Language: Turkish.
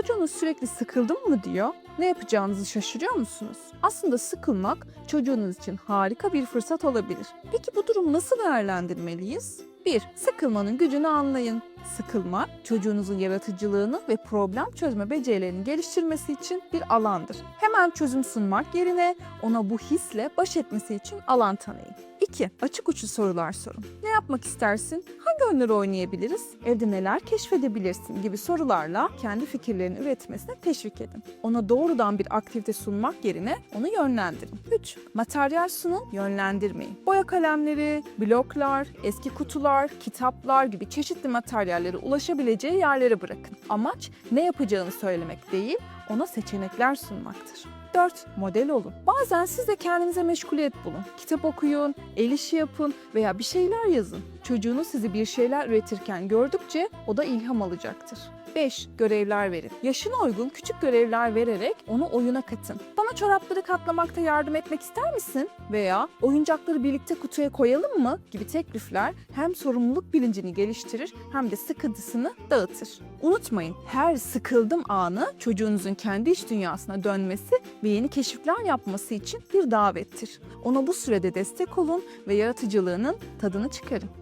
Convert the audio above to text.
Çocuğunuz sürekli sıkıldım mı diyor. Ne yapacağınızı şaşırıyor musunuz? Aslında sıkılmak çocuğunuz için harika bir fırsat olabilir. Peki bu durumu nasıl değerlendirmeliyiz? 1. Sıkılmanın gücünü anlayın. Sıkılma, çocuğunuzun yaratıcılığını ve problem çözme becerilerini geliştirmesi için bir alandır. Hemen çözüm sunmak yerine ona bu hisle baş etmesi için alan tanıyın. 2. Açık uçlu sorular sorun. Ne yapmak istersin? Hangi oyunları oynayabiliriz? Evde neler keşfedebilirsin? gibi sorularla kendi fikirlerini üretmesine teşvik edin. Ona doğrudan bir aktivite sunmak yerine onu yönlendirin. 3. Materyal sunun, yönlendirmeyin. Boya kalemleri, bloklar, eski kutular, kitaplar gibi çeşitli materyallere ulaşabileceği yerlere bırakın. Amaç ne yapacağını söylemek değil, ona seçenekler sunmaktır. 4. Model olun. Bazen siz de kendinize meşguliyet bulun. Kitap okuyun, el işi yapın veya bir şeyler yazın. Çocuğunuz sizi bir şeyler üretirken gördükçe o da ilham alacaktır. 5. Görevler verin. Yaşına uygun küçük görevler vererek onu oyuna katın. Bana çorapları katlamakta yardım etmek ister misin? Veya oyuncakları birlikte kutuya koyalım mı? gibi teklifler hem sorumluluk bilincini geliştirir hem de sıkıntısını dağıtır. Unutmayın her sıkıldım anı çocuğunuzun kendi iç dünyasına dönmesi ve yeni keşifler yapması için bir davettir. Ona bu sürede destek olun ve yaratıcılığının tadını çıkarın.